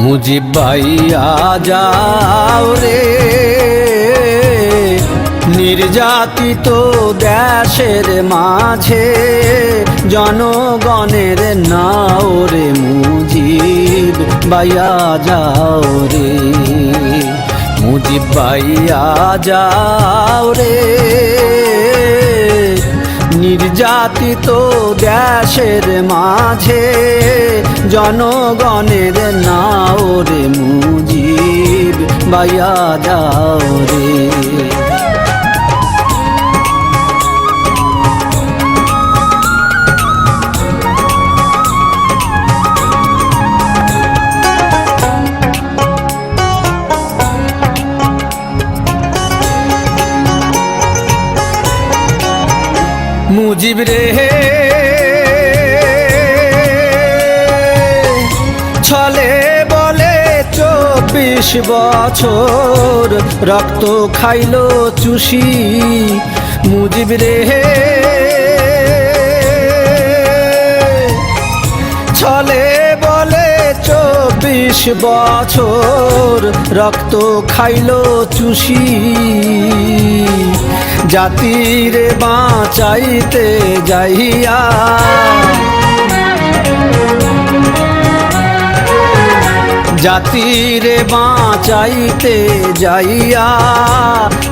মুজিব ভাইয়া যাও রে। নির্যাতিত দেশের মাঝে জনগণের নাও রে মুজিব ভাইয়া যাও রে। মুজিব ভাইয়া যাও রে। নির্যাতিত দেশের মাঝে জনগণের নাও রে মুজিব বায়া যাও রে। মুজিব রে। ছলে বলে চব্বিশ বছর রক্ত খাইল চুষি মুজিব রে। চব্বিশ বছর রক্ত খাইল চুষি। জাতির বাঁচাইতে যাইয়া জাতির বাঁচাইতে যাইয়া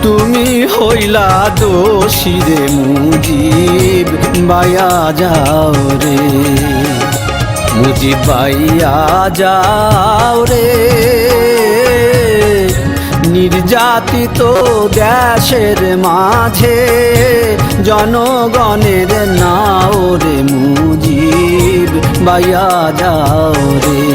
তুমি হইলা দোষী রে মুজিব, বায়া যাও রে। মুজিব পাইয়া যাও রে। নির্যাতিত দেশের মাঝে জনগণের নাও রে মুজিব বাইয়া যাও রে।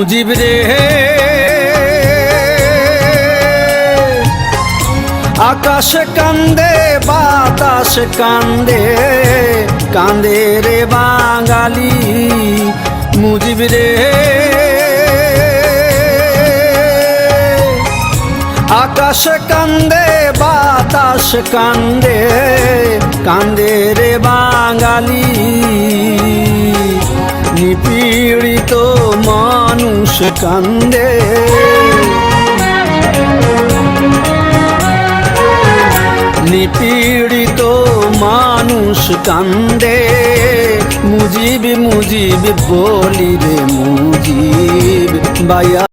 মুজিব রে। আকাশ কান্দে, বাতাস কান্দে কান্দে রে বাঙালি মুজিব রে। আকাশ কান্দে, বাতাস কান্দে কান্দে রে বাঙালি। নিপীড়িত মানুষ কান্দে। নিপীড়িত মানুষ কান্দে। মুজিব মুজিব বলি রে মুজিব বায়া